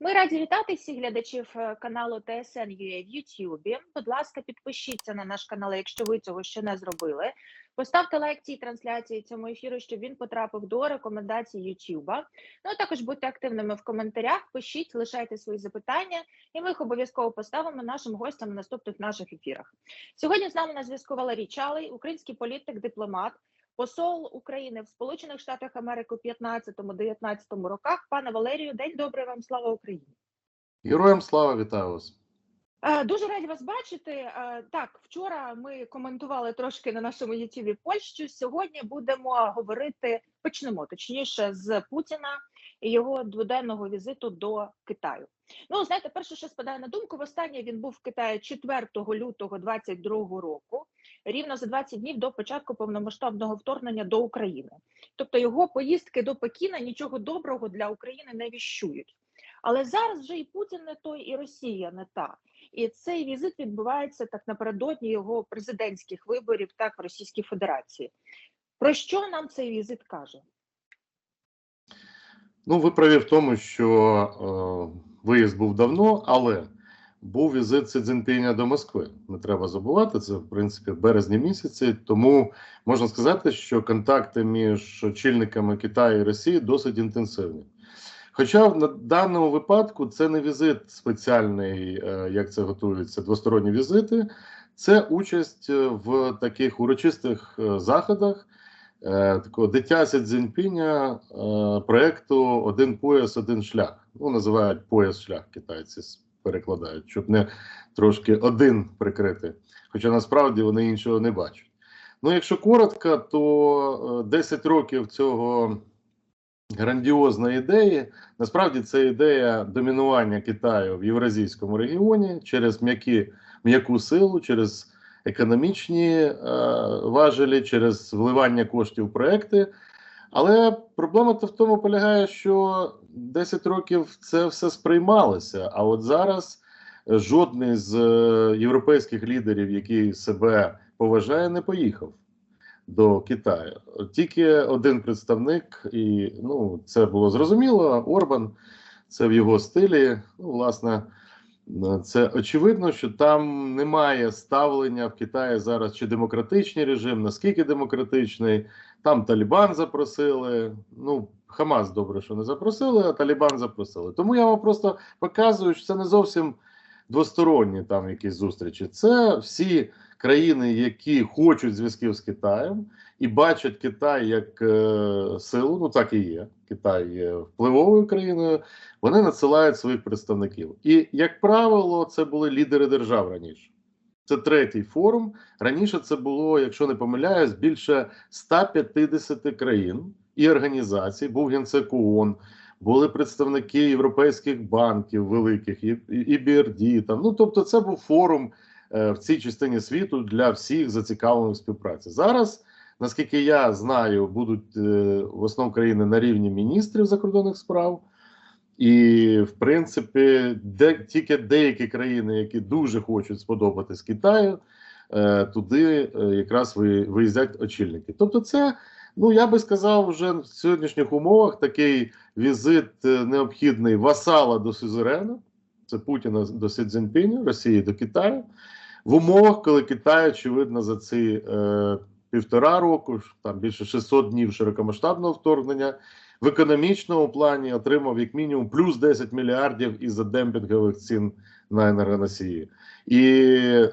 Ми раді вітати всіх глядачів е, каналу TSN.ua в YouTube. Будь ласка, підпишіться на наш канал, якщо ви цього ще не зробили. Поставте лайк цій трансляції цьому ефіру, щоб він потрапив до рекомендацій YouTube. Ну а також будьте активними в коментарях, пишіть, лишайте свої запитання, і ми їх обов'язково поставимо нашим гостям на наступних наших ефірах. Сьогодні з нами на зв'язку Валерій Чалий, український політик, дипломат. Посол України в Сполучених Штатах Америки у 15-19 роках. Пане Валерію, день добрий вам, слава Україні. Героям слава вітаю вас. Е, Дуже раді вас бачити. Е, Так, вчора ми коментували трошки на нашому Ютубі Польщу. Сьогодні будемо говорити, почнемо точніше з Путіна його дводенного візиту до Китаю. Ну, знаєте, перше, що спадає на думку, востаннє він був в Китаї 4 лютого 2022 року, рівно за 20 днів до початку повномасштабного вторгнення до України. Тобто його поїздки до Пекіна нічого доброго для України не віщують. Але зараз вже і Путін не той, і Росія не та. І цей візит відбувається так напередодні його президентських виборів, так в Російській Федерації. Про що нам цей візит каже? Ну, ви праві в тому, що е, виїзд був давно, але був візит Си Цзіньпіня до Москви. Не треба забувати, це в принципі в березні місяці. Тому можна сказати, що контакти між очільниками Китаю і Росії досить інтенсивні. Хоча в на- даному випадку це не візит спеціальний, е, як це готуються, двосторонні візити, це участь е, в таких урочистих е, заходах. Е, такого дитя Сі Цзіньпіня е, проекту Один пояс, один шлях. Ну, називають пояс шлях китайці перекладають, щоб не трошки один прикрити. Хоча насправді вони іншого не бачать. Ну, якщо коротко, то е, 10 років цього грандіозної ідеї. Насправді це ідея домінування Китаю в євразійському регіоні через м'яку силу, через економічні е, важелі, через вливання коштів в проекти. Але проблема то в тому полягає, що 10 років це все сприймалося. А от зараз жодний з е, європейських лідерів, який себе поважає, не поїхав до Китаю. Тільки один представник, і ну це було зрозуміло. Орбан, це в його стилі. Ну, власне, це очевидно, що там немає ставлення в Китаї зараз чи демократичний режим, наскільки демократичний. Там Талібан запросили. Ну, Хамас добре, що не запросили, а Талібан запросили. Тому я вам просто показую, що це не зовсім двосторонні там якісь зустрічі. Це всі країни, які хочуть зв'язків з Китаєм і бачать Китай як е, силу, ну так і є. Китай є впливовою країною. Вони надсилають своїх представників. І, як правило, це були лідери держав раніше. Це третій форум. Раніше це було, якщо не помиляюсь, більше 150 країн і організацій. Був генсек ООН, були представники європейських банків великих, і, і BRD, там. Ну тобто, це був форум в цій частині світу для всіх зацікавлених співпраці. Зараз, наскільки я знаю, будуть е, в основному країни на рівні міністрів закордонних справ. І, в принципі, де тільки деякі країни, які дуже хочуть сподобатись Китаю, е, туди е, якраз ви, виїздять очільники. Тобто, це, ну я би сказав, вже в сьогоднішніх умовах такий візит е, необхідний васала до Сюзерена, це Путіна до Сі Цзіньпіня, Росії до Китаю, в умовах, коли Китай, очевидно, за ці е, півтора року, там більше 600 днів широкомасштабного вторгнення в економічному плані отримав як мінімум плюс 10 мільярдів із-за демпінгових цін на енергоносії. І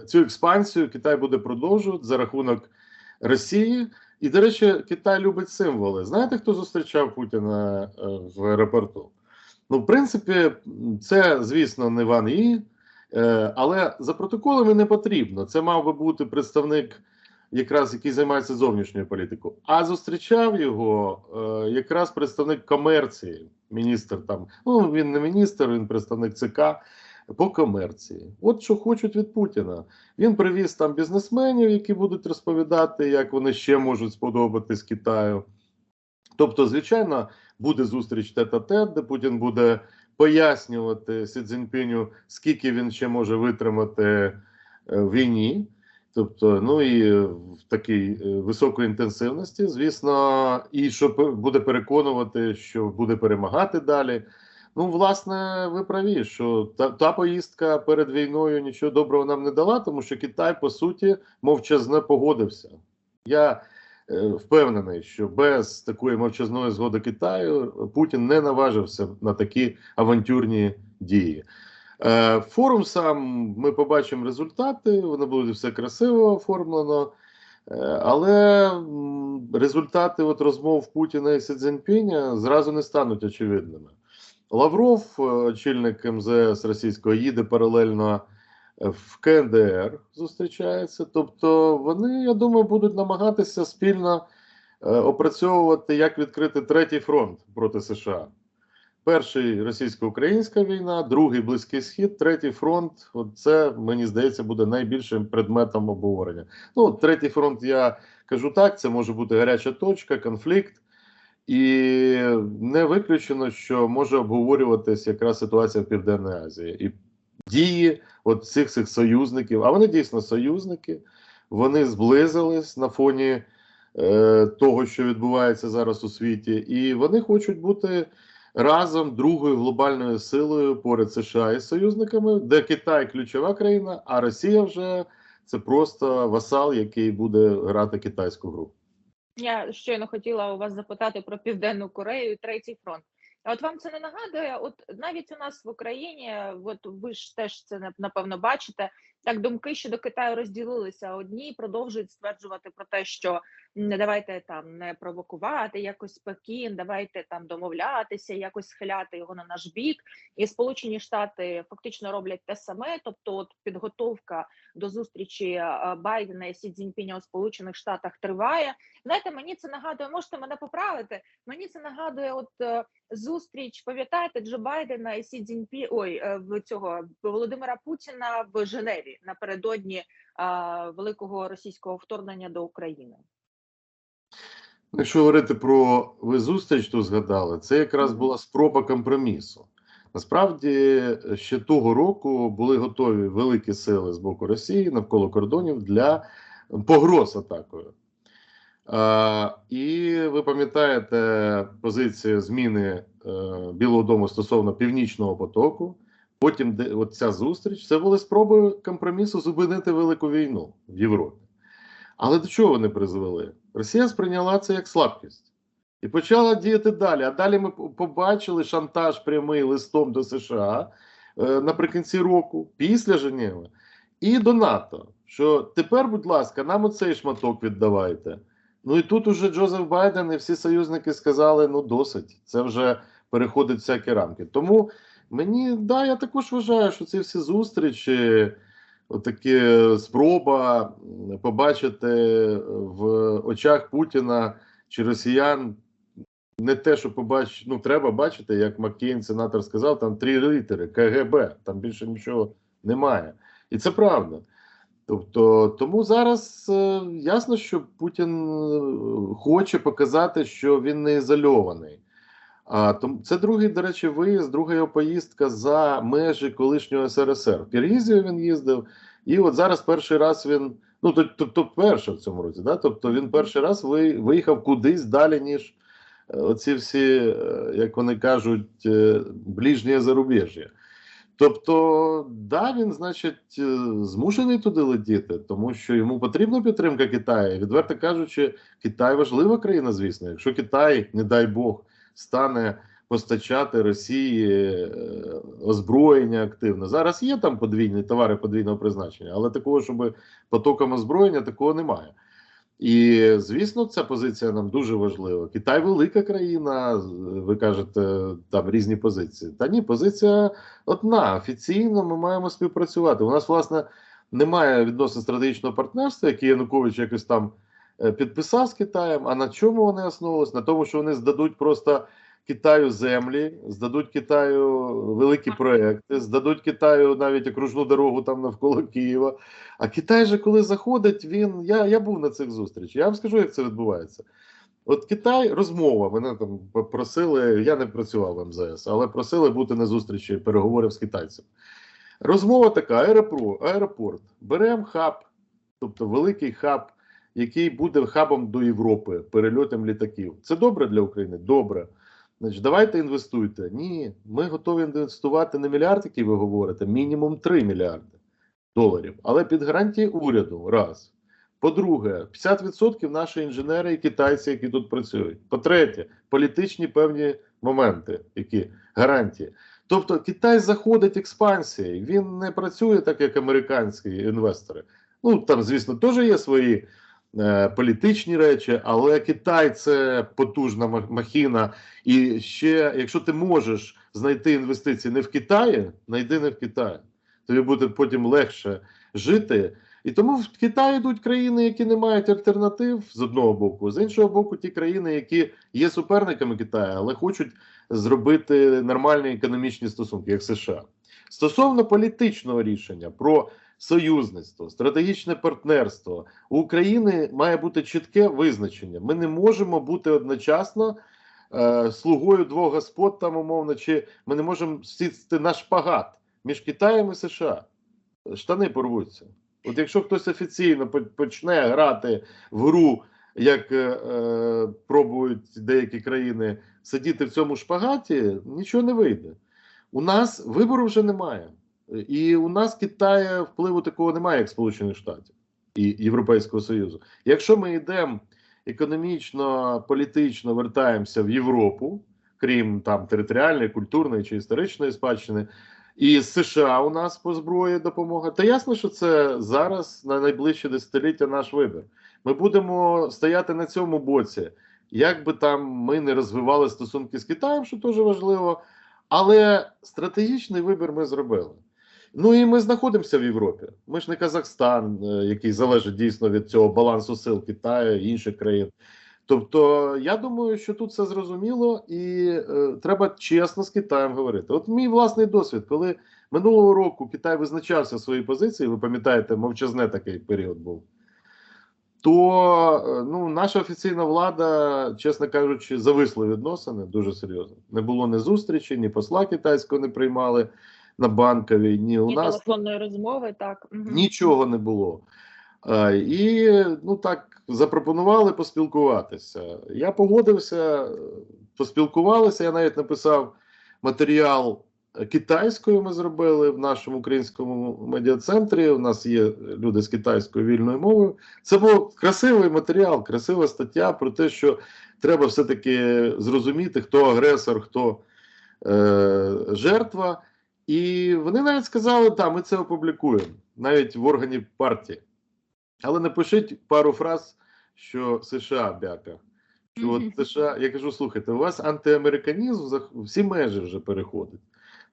цю експансію Китай буде продовжувати за рахунок Росії. І, до речі, Китай любить символи. Знаєте, хто зустрічав Путіна е, в аеропорту? Ну, в принципі, це, звісно, не Ван І, е, але за протоколами не потрібно. Це мав би бути представник якраз який займається зовнішньою політикою, а зустрічав його е, якраз представник комерції, міністр там. Ну він не міністр, він представник ЦК по комерції. От що хочуть від Путіна. Він привіз там бізнесменів, які будуть розповідати, як вони ще можуть сподобатись Китаю. Тобто, звичайно, буде зустріч тет-а-тет, де Путін буде пояснювати Сі Цзіньпіню, скільки він ще може витримати е, війні. Тобто, ну і в такій е, високої інтенсивності, звісно, і що буде переконувати, що буде перемагати далі. Ну, власне, ви праві, що та, та поїздка перед війною нічого доброго нам не дала, тому що Китай, по суті, мовчазне погодився. Я впевнений, що без такої мовчазної згоди Китаю Путін не наважився на такі авантюрні дії. Е, форум сам ми побачимо результати, воно буде все красиво оформлено. Е, Але результати от розмов Путіна і Сі Цзіньпіня зразу не стануть очевидними. Лавров, е, очільник МЗС російського, їде паралельно е, в КНДР, зустрічається. Тобто, вони, я думаю, будуть намагатися спільно е, опрацьовувати, як відкрити третій фронт проти США. Перший російсько-українська війна, другий Близький Схід, третій фронт. От це мені здається буде найбільшим предметом обговорення. Ну, третій фронт, я кажу так, це може бути гаряча точка, конфлікт, і не виключено, що може обговорюватись якраз ситуація в Південній Азії і дії от цих цих союзників. А вони дійсно союзники, вони зблизились на фоні е, того, що відбувається зараз у світі, і вони хочуть бути разом другою глобальною силою поряд США і союзниками, де Китай ключова країна, а Росія вже це просто васал, який буде грати китайську гру. Я щойно хотіла у вас запитати про Південну Корею і третій фронт. От вам це не нагадує? От навіть у нас в Україні, от ви ж теж це нап- напевно бачите. Так, думки щодо Китаю розділилися. Одні продовжують стверджувати про те, що не давайте там не провокувати якось Пекін, давайте там домовлятися, якось схиляти його на наш бік. І Сполучені Штати фактично роблять те саме. Тобто, от підготовка до зустрічі е, Байдена і Сі Цзіньпіня у Сполучених Штатах триває. Знаєте, мені це нагадує, можете мене поправити. Мені це нагадує, от е, зустріч, пам'ятаєте, Джо Байдена і Сі Цзіньпі, ой, е, в цього Володимира Путіна в Женеві напередодні е, великого російського вторгнення до України. Якщо говорити про ви зустріч, то згадали, це якраз була спроба компромісу. Насправді, ще того року були готові великі сили з боку Росії навколо кордонів для погроз атакою. І ви пам'ятаєте позицію зміни е, Білого Дому стосовно Північного потоку. Потім де, от ця зустріч це були спроби компромісу зупинити велику війну в Європі. Але до чого вони призвели? Росія сприйняла це як слабкість і почала діяти далі. А далі ми побачили шантаж прямий листом до США е, наприкінці року, після Женєви, і до НАТО. Що тепер, будь ласка, нам оцей шматок віддавайте. Ну і тут уже Джозеф Байден і всі союзники сказали: ну досить, це вже переходить всякі рамки. Тому мені да, я також вважаю, що ці всі зустрічі. Отакі спроба побачити в очах Путіна чи росіян не те, що побач... ну, треба бачити, як Маккейн, сенатор сказав, там три літери КГБ, там більше нічого немає. І це правда. Тобто, тому зараз е, ясно, що Путін е, хоче показати, що він не ізольований. А тому це другий, до речі, виїзд, друга його поїздка за межі колишнього СРСР. В Киргізію він їздив, і от зараз перший раз він. Ну, то, то, то перше в цьому році, да? тобто він перший раз ви, виїхав кудись далі, ніж е, оці всі, як вони кажуть, ближнє зарубіжжя. Тобто, да, він, значить, е, змушений туди летіти, тому що йому потрібна підтримка Китаю. Відверто кажучи, Китай важлива країна, звісно. Якщо Китай, не дай Бог, стане постачати Росії е, озброєння активно. Зараз є там подвійні товари подвійного призначення, але такого, щоб потоком озброєння, такого немає. І звісно, ця позиція нам дуже важлива. Китай велика країна. Ви кажете, там різні позиції. Та ні, позиція одна. Офіційно ми маємо співпрацювати. У нас, власне, немає відносин стратегічного партнерства, яке Янукович якось там е, підписав з Китаєм. А на чому вони основувалися? На тому, що вони здадуть просто Китаю землі, здадуть Китаю великі проекти, здадуть Китаю навіть окружну дорогу там навколо Києва. А Китай же, коли заходить, він. Я, я був на цих зустрічах. Я вам скажу, як це відбувається. От Китай розмова. Мене там просили, я не працював в МЗС, але просили бути на зустрічі переговорів з китайцем. Розмова така: аеропорт, аеропорт. Беремо хаб, тобто великий хаб, який буде хабом до Європи, перельотом літаків. Це добре для України? Добре. Значить, давайте інвестуйте. Ні, ми готові інвестувати не мільярд, який ви говорите, мінімум 3 мільярди доларів, але під гарантії уряду. Раз. По-друге, 50% наші інженери і китайці, які тут працюють. По-третє, політичні певні моменти, які гарантії. Тобто Китай заходить експансією, він не працює так, як американські інвестори. Ну там, звісно, теж є свої політичні речі, але Китай це потужна ма- махіна. І ще, якщо ти можеш знайти інвестиції не в Китаї, знайди не в Китаї. Тобі буде потім легше жити. І тому в Китай йдуть країни, які не мають альтернатив з одного боку, з іншого боку, ті країни, які є суперниками Китаю, але хочуть зробити нормальні економічні стосунки, як США. Стосовно політичного рішення про союзництво, стратегічне партнерство у України має бути чітке визначення. Ми не можемо бути одночасно е, слугою двох господ, там умовно, чи ми не можемо сісти на шпагат між Китаєм і США. Штани порвуться. От якщо хтось офіційно почне грати в гру, як е, е, пробують деякі країни сидіти в цьому шпагаті, нічого не вийде. У нас вибору вже немає. І у нас Китая впливу такого немає, як Сполучених Штатів і Європейського Союзу. Якщо ми йдемо економічно, політично вертаємося в Європу, крім там територіальної, культурної чи історичної спадщини, і США у нас по зброї допомога, то ясно, що це зараз на найближче десятиліття наш вибір. Ми будемо стояти на цьому боці, як би там ми не розвивали стосунки з Китаєм, що теж важливо. Але стратегічний вибір ми зробили. Ну і ми знаходимося в Європі. Ми ж не Казахстан, е, який залежить дійсно від цього балансу сил Китаю і інших країн. Тобто, я думаю, що тут все зрозуміло, і е, треба чесно з Китаєм говорити. От мій власний досвід, коли минулого року Китай визначався свої позиції, ви пам'ятаєте, мовчазне такий період був. То е, ну, наша офіційна влада, чесно кажучи, зависли відносини дуже серйозно. Не було ні зустрічі, ні посла китайського не приймали на банковій, ні у Ні нас телефонної розмови, так. нічого не було. І ну так запропонували поспілкуватися. Я погодився, поспілкувалися. Я навіть написав матеріал китайською. Ми зробили в нашому українському медіа-центрі. У нас є люди з китайською вільною мовою. Це був красивий матеріал, красива стаття про те, що треба все-таки зрозуміти, хто агресор, хто е, жертва. І вони навіть сказали, так, ми це опублікуємо навіть в органі партії. Але напишіть пару фраз, що США бяка. Що от США, я кажу, слухайте, у вас антиамериканізм за всі межі вже переходить.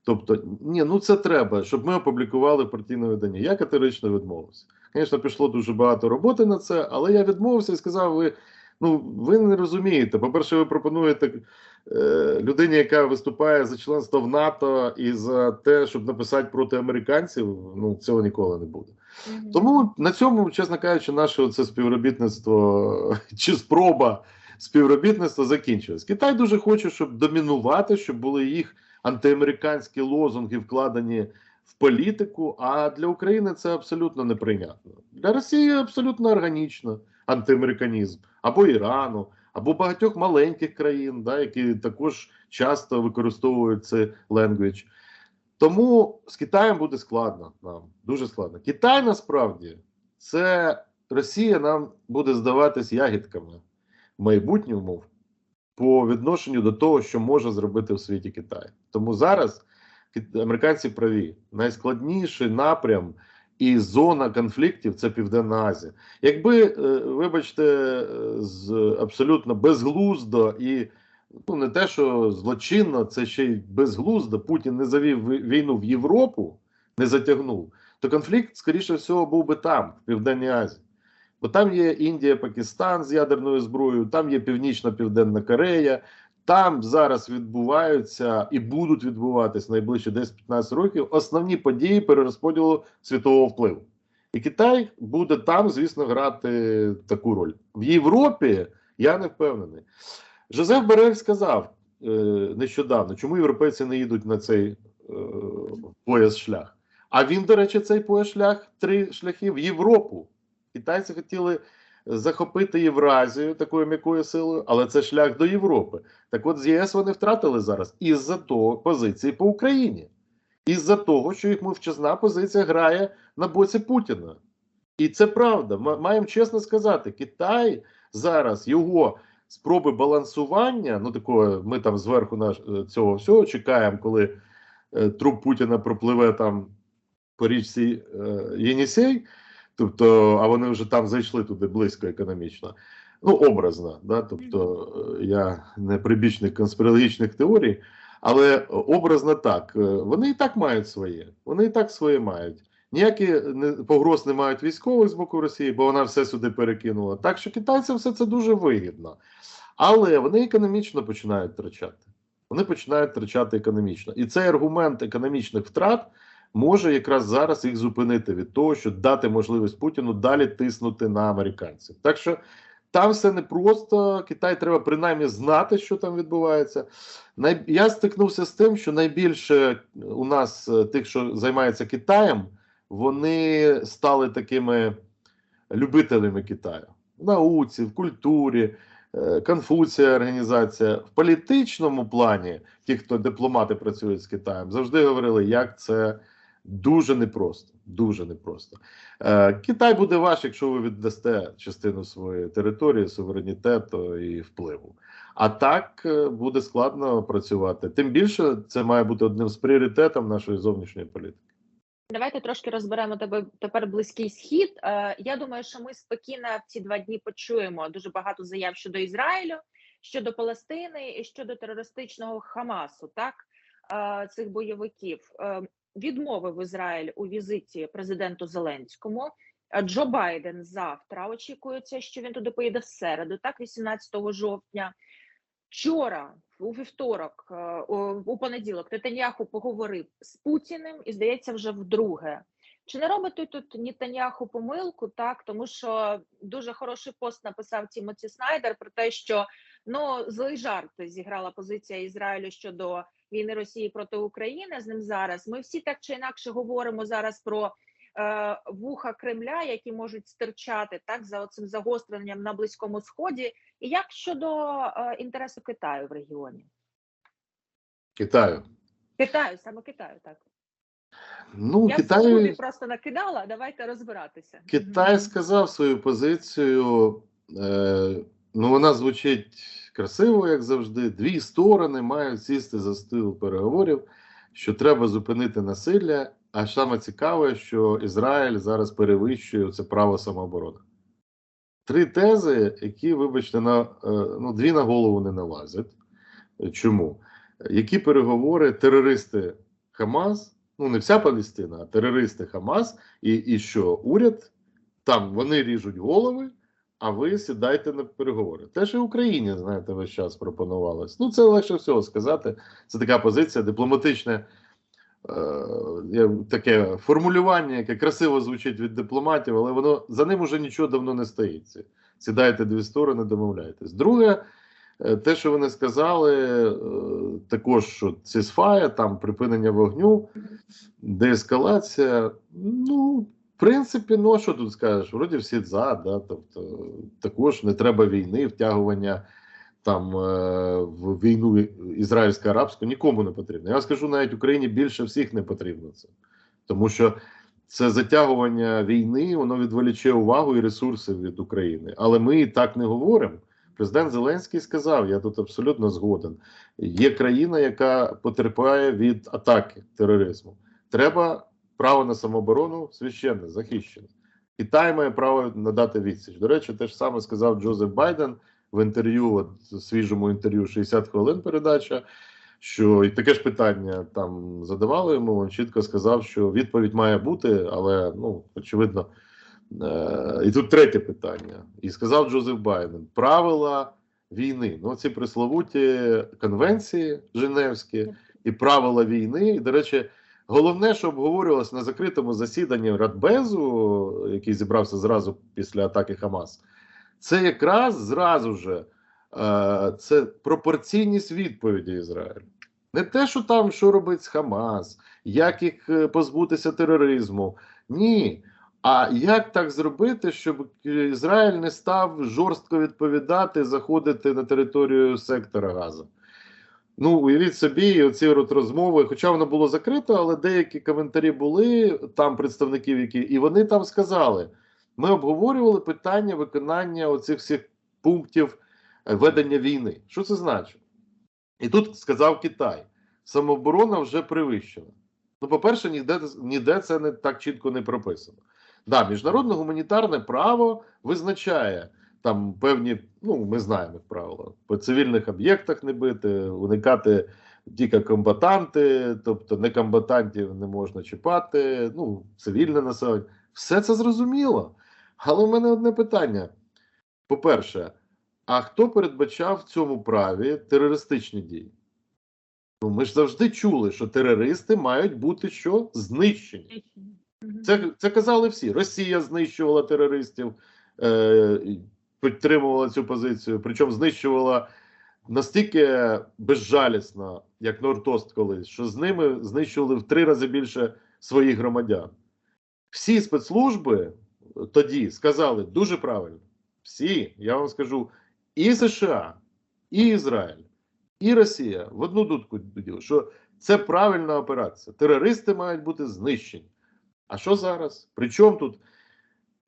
Тобто, ні, ну це треба, щоб ми опублікували партійне видання. Я категорично відмовився. Звісно, пішло дуже багато роботи на це, але я відмовився і сказав: ви ну ви не розумієте. По-перше, ви пропонуєте е, людині, яка виступає за членство в НАТО і за те, щоб написати проти американців. Ну цього ніколи не буде. Мгм. Тому на цьому, чесно кажучи, наше це співробітництво чи спроба співробітництва закінчилась. Китай дуже хоче, щоб домінувати, щоб були їх антиамериканські лозунги вкладені в політику. А для України це абсолютно неприйнятно. Для Росії абсолютно органічно антиамериканізм або Ірану, або багатьох маленьких країн, да, які також часто використовують цей ленгвідж. Тому з Китаєм буде складно нам, дуже складно. Китай насправді це Росія нам буде здаватись ягідками в майбутньому по відношенню до того, що може зробити в світі Китай. Тому зараз американці праві. Найскладніший напрям і зона конфліктів це Південна Азія. Якби, е, вибачте, е, з абсолютно безглуздо і ну не те, що злочинно, це ще й безглуздо. Путін не завів війну в Європу, не затягнув, то конфлікт, скоріше всього, був би там, в Південній Азії. Бо там є Індія, Пакистан з ядерною зброєю, там є Північна Південна Корея. Там зараз відбуваються і будуть відбуватись найближчі 10-15 років основні події перерозподілу світового впливу. І Китай буде там, звісно, грати таку роль. В Європі я не впевнений. Жозеф Берель сказав е, нещодавно, чому європейці не їдуть на цей е, пояс шлях. А він, до речі, цей пояс шлях три шляхи в Європу. Китайці хотіли захопити Євразію такою м'якою силою, але це шлях до Європи. Так от з ЄС вони втратили зараз із-за того позиції по Україні, із-за того, що їх мовчазна позиція грає на боці Путіна. І це правда. М- маємо чесно сказати, Китай зараз його спроби балансування, ну такого, ми там зверху наш е, цього всього чекаємо, коли е, труп Путіна пропливе там по річці е, Єнісей, тобто, а вони вже там зайшли туди близько економічно. Ну, образно, да? тобто е, я не прибічник конспірологічних теорій, але образно так. Е, Вони і так мають своє, вони і так своє мають. Ніякі погроз не мають військових з боку Росії, бо вона все сюди перекинула. Так що китайцям все це дуже вигідно. Але вони економічно починають втрачати. Вони починають втрачати економічно. І цей аргумент економічних втрат може якраз зараз їх зупинити від того, що дати можливість Путіну далі тиснути на американців. Так що там все непросто. Китай треба принаймні знати, що там відбувається. Я стикнувся з тим, що найбільше у нас е, тих, що займаються Китаєм, вони стали такими любителями Китаю в науці, в культурі. е, Конфуція організація в політичному плані, ті, хто дипломати працюють з Китаєм, завжди говорили, як це дуже непросто. Дуже непросто. Е, Китай буде ваш, якщо ви віддасте частину своєї території, суверенітету і впливу. А так е, буде складно працювати. Тим більше це має бути одним з пріоритетів нашої зовнішньої політики. Давайте трошки розберемо тебе тепер близький схід. Е, я думаю, що ми спокійно в ці два дні почуємо дуже багато заяв щодо Ізраїлю, щодо Палестини і щодо терористичного Хамасу, так е, цих бойовиків. Відмовив Ізраїль у візиті президенту Зеленському. Джо Байден завтра очікується, що він туди поїде в середу, так 18 жовтня. Вчора, у вівторок, е, у- понеділок, Нетаньяху поговорив з Путіним і здається, вже вдруге. Чи не робить тут- Нетаньяху помилку? Так, тому що дуже хороший пост написав Тімоті Снайдер про те, що ну злий жарт зіграла позиція Ізраїлю щодо війни Росії проти України з ним зараз. Ми всі так чи інакше говоримо зараз про е, вуха Кремля, які можуть стирчати так за оцим загостренням на близькому сході. І як щодо е, інтересу Китаю в регіоні? Китаю. Китаю, саме Китаю, так. Ну, Я Китай... просто накидала, давайте розбиратися. Китай сказав свою позицію. Е, ну, вона звучить красиво, як завжди. Дві сторони мають сісти за стіл переговорів, що треба зупинити насилля. А саме цікаве, що Ізраїль зараз перевищує це право самооборони. Три тези, які, вибачте, на е, ну, дві на голову не налазять. Чому? Які переговори терористи Хамас, ну не вся Палестина, а терористи Хамас, і, і що уряд там вони ріжуть голови, а ви сідайте на переговори. Теж і Україні, знаєте, весь час пропонувалось. Ну, це легше всього сказати. Це така позиція дипломатична. Е, таке формулювання, яке красиво звучить від дипломатів, але воно за ним уже нічого давно не стоїть. Сідайте дві сторони, домовляйтесь. Друге, е, те, що вони сказали, е, також що цісфая, там припинення вогню, деескалація. Ну, принципі, ну що тут скажеш? Вроді всі за, да, тобто також не треба війни, втягування там е, в війну ізраїльсько-арабську нікому не потрібно. Я скажу, навіть Україні більше всіх не потрібно це, тому що це затягування війни, воно відволіче увагу і ресурси від України. Але ми і так не говоримо. Президент Зеленський сказав: я тут абсолютно згоден. Є країна, яка потерпає від атаки тероризму. Треба право на самооборону священне, захищене. Китай має право надати відсіч. До речі, те ж саме сказав Джозеф Байден в інтерв'ю, от, свіжому інтерв'ю 60 хвилин передача. Що і таке ж питання там задавали йому. Він чітко сказав, що відповідь має бути, але ну очевидно. Е, і тут третє питання. І сказав Джозеф Байден: правила війни. Ну, ці присловуті конвенції Женевські і правила війни. І, до речі, головне, що обговорювалося на закритому засіданні Радбезу, який зібрався зразу після атаки Хамас, це якраз зразу же е, це пропорційність відповіді Ізраїлю. Не те, що там що робить Хамас, як їх е, позбутися тероризму. Ні. А як так зробити, щоб Ізраїль не став жорстко відповідати, заходити на територію сектора Газа? Ну, уявіть собі, оці от розмови, хоча воно було закрито, але деякі коментарі були там представників, які і вони там сказали: ми обговорювали питання виконання оцих всіх пунктів е, ведення війни. Що це значить? І тут сказав Китай: самооборона вже перевищена. Ну, по-перше, ніде, ніде це не так чітко не прописано. Да, міжнародне гуманітарне право визначає там певні, ну ми знаємо як правило, по цивільних об'єктах не бити, уникати тільки комбатанти, тобто некомбатантів не можна чіпати, ну, цивільне населення. Все це зрозуміло. Але в мене одне питання: по-перше, а хто передбачав в цьому праві терористичні дії? Ну, ми ж завжди чули, що терористи мають бути що? Знищені. Це, це казали всі. Росія знищувала терористів, е, підтримувала цю позицію, причому знищувала настільки безжалісно, як Нортост колись, що з ними знищували в три рази більше своїх громадян. Всі спецслужби тоді сказали дуже правильно. Всі, я вам скажу, і США, і Ізраїль, і Росія в одну дудку що це правильна операція. Терористи мають бути знищені. А що зараз? Причому тут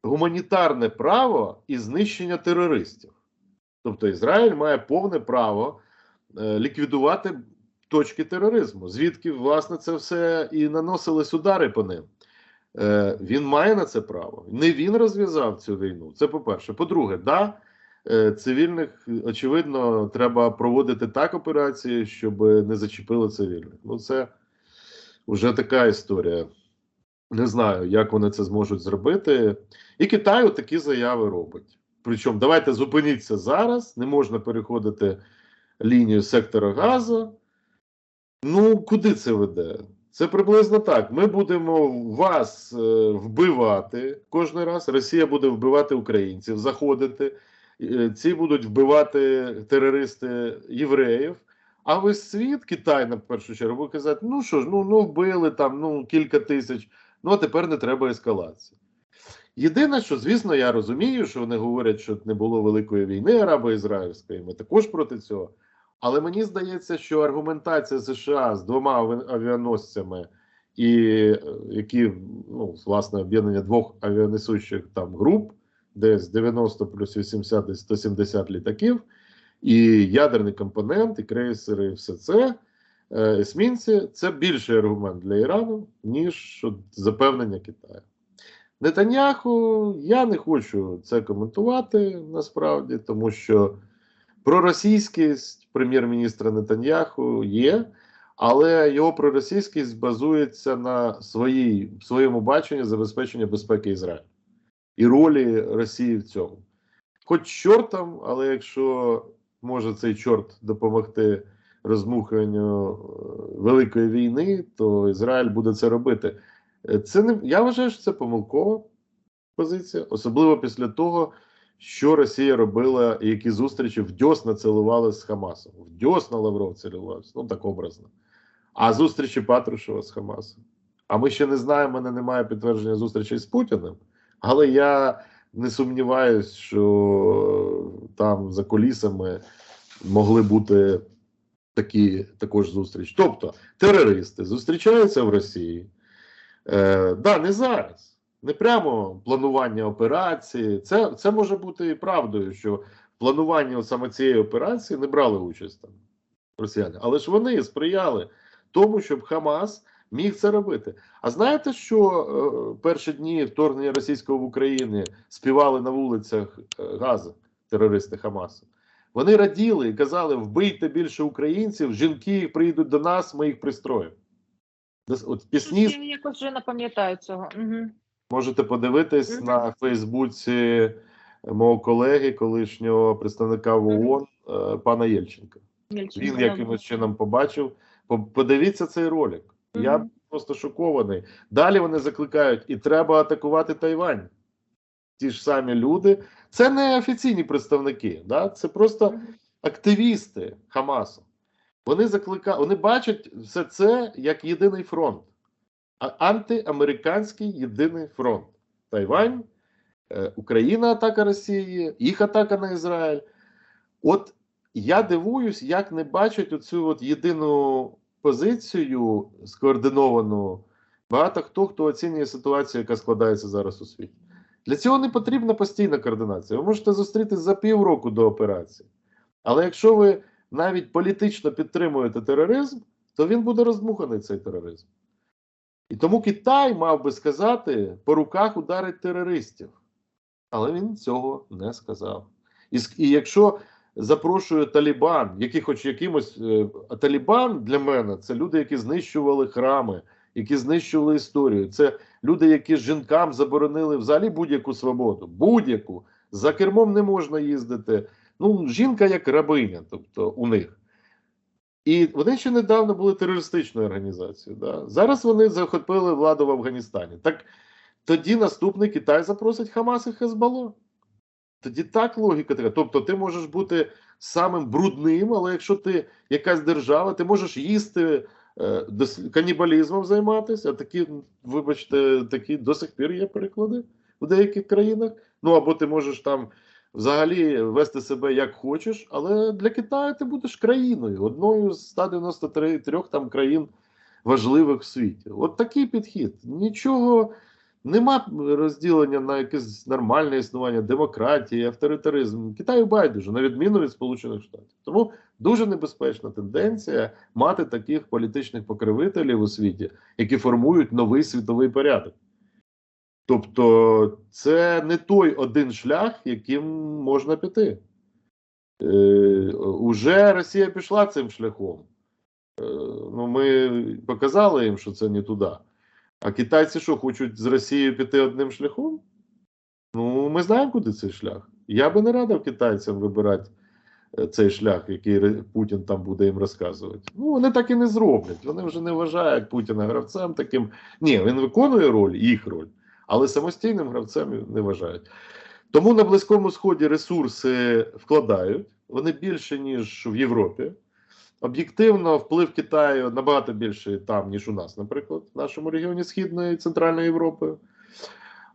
гуманітарне право і знищення терористів? Тобто Ізраїль має повне право е, ліквідувати точки тероризму, звідки, власне, це все і наносились удари по ним. Е, він має на це право. Не він розв'язав цю війну. Це по-перше. По-друге, да, е, цивільних, очевидно, треба проводити так операції, щоб не зачепили цивільних. Ну, це вже така історія. Не знаю, як вони це зможуть зробити. І Китаю такі заяви робить. Причому давайте зупиніться зараз, не можна переходити лінію сектора газу. Ну, куди це веде? Це приблизно так. Ми будемо вас е, вбивати кожен раз. Росія буде вбивати українців, заходити. Е, ці будуть вбивати терористи євреїв. А весь світ, Китай, на першу чергу, казати: ну що ж, ну, ну вбили там ну, кілька тисяч, ну а тепер не треба ескалації. Єдине, що, звісно, я розумію, що вони говорять, що не було великої війни арабо-ізраїльської, ми також проти цього. Але мені здається, що аргументація США з двома авіаносцями, і які ну, власне об'єднання двох авіанесучих там груп, десь 90 плюс 80, десь 170 літаків, і ядерний компонент, і крейсери, і все це. Е, Есмінці це більший аргумент для Ірану, ніж запевнення Китаю. Нетаньяху я не хочу це коментувати насправді, тому що проросійськість прем'єр-міністра Нетаньяху є, але його проросійськість базується на своїй, своєму баченні забезпечення безпеки Ізраїлю і ролі Росії в цьому. Хоч чортом, але якщо може цей чорт допомогти розмухуванню е, великої війни, то Ізраїль буде це робити. Е, Це не я вважаю, що це помилкова позиція, особливо після того, що Росія робила, і які зустрічі в дьосна цілували з Хамасом. В дьосна Лавров цілувався, ну так образно. А зустрічі Патрушева з Хамасом. А ми ще не знаємо, мене немає підтвердження зустрічей з Путіним, але я не сумніваюсь, що там за колісами могли бути такі також зустрічі. Тобто терористи зустрічаються в Росії. Е, да, не зараз. Не прямо планування операції. Це, це може бути і правдою, що в плануванні саме цієї операції не брали участь там росіяни. Але ж вони сприяли тому, щоб Хамас міг це робити. А знаєте, що е, перші дні вторгнення російського в Україну співали на вулицях е, Гази терористи Хамасу? Вони раділи і казали: вбийте більше українців, жінки прийдуть до нас, ми їх пристроїмо. От пісні Я якось вже не пам'ятаю цього. Угу. Можете подивитись Мгм. на Фейсбуці мого колеги, колишнього представника в ООН, е, пана Єльченка. Він якимось чином побачив. Подивіться цей ролик. Я просто шокований. Далі вони закликають, і треба атакувати Тайвань. Ті ж самі люди. Це не офіційні представники, да? це просто активісти Хамасу. Вони закликають, вони бачать все це як єдиний фронт, а антиамериканський єдиний фронт. Тайвань, е, Україна атака Росії, їх атака на Ізраїль. От я дивуюсь, як не бачать оцю от єдину позицію скоординовану. Багато хто хто оцінює ситуацію, яка складається зараз у світі. Для цього не потрібна постійна координація. Ви можете зустрітись за півроку до операції. Але якщо ви навіть політично підтримуєте тероризм, то він буде роздмуханий цей тероризм. І тому Китай мав би сказати, по руках ударить терористів. Але він цього не сказав. І, і якщо запрошує Талібан, який хоч якимось е, а Талібан для мене це люди, які знищували храми, які знищували історію. Це люди, які жінкам заборонили взагалі будь-яку свободу. Будь-яку. За кермом не можна їздити. Ну, жінка як рабиня, тобто у них. І вони ще недавно були терористичною організацією. Да? Зараз вони захопили владу в Афганістані. Так тоді наступний Китай запросить Хамас і Хезбалло. Тоді так логіка така. Тобто, ти можеш бути самим брудним, але якщо ти якась держава, ти можеш їсти канібалізмом займатися. А такі, вибачте, такі до сих пір є приклади в деяких країнах. Ну або ти можеш там взагалі вести себе як хочеш, але для Китаю ти будеш країною, одною з 193 там країн важливих в світі. От такий підхід. Нічого нема розділення на якесь нормальне існування, демократії, авторитаризм. Китаю байдуже, на відміну від Сполучених Штатів. Тому дуже небезпечна тенденція мати таких політичних покровителів у світі, які формують новий світовий порядок. Тобто, це не той один шлях, яким можна піти. Е, уже Росія пішла цим шляхом. Е, ну, ми показали їм, що це не туди. А китайці що, хочуть з Росією піти одним шляхом? Ну, ми знаємо, куди цей шлях. Я би не радив китайцям вибирати е, цей шлях, який Путін там буде їм розказувати. Ну, вони так і не зроблять. Вони вже не вважають Путіна гравцем таким. Ні, він виконує роль, їх роль, але самостійним гравцем не вважають. Тому на Близькому Сході ресурси вкладають, вони більше, ніж в Європі. Об'єктивно, вплив Китаю набагато більший там, ніж у нас, наприклад, в нашому регіоні Східної і Центральної Європи.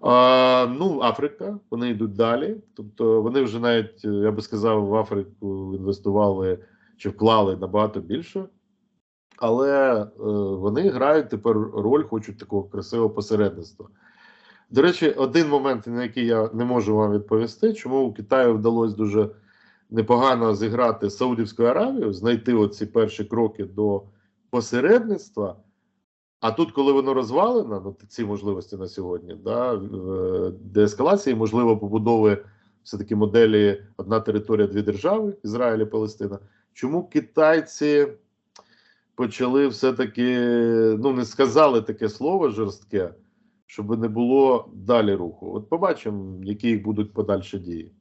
А, ну, Африка, вони йдуть далі. Тобто вони вже навіть, е, я би сказав, в Африку інвестували чи вклали набагато більше. Але е, вони грають тепер роль, хочуть такого красивого посередництва. До речі, один момент, на який я не можу вам відповісти, чому у Китаю вдалося дуже непогано зіграти з Аравією, знайти оці перші кроки до посередництва. А тут, коли воно розвалено, ну ці можливості на сьогодні, да, деескалації, можливо, побудови все-таки моделі одна територія, дві держави, Ізраїль і Палестина. Чому китайці почали все-таки, ну не сказали таке слово жорстке, щоб не було далі руху? От побачимо, які їх будуть подальші дії.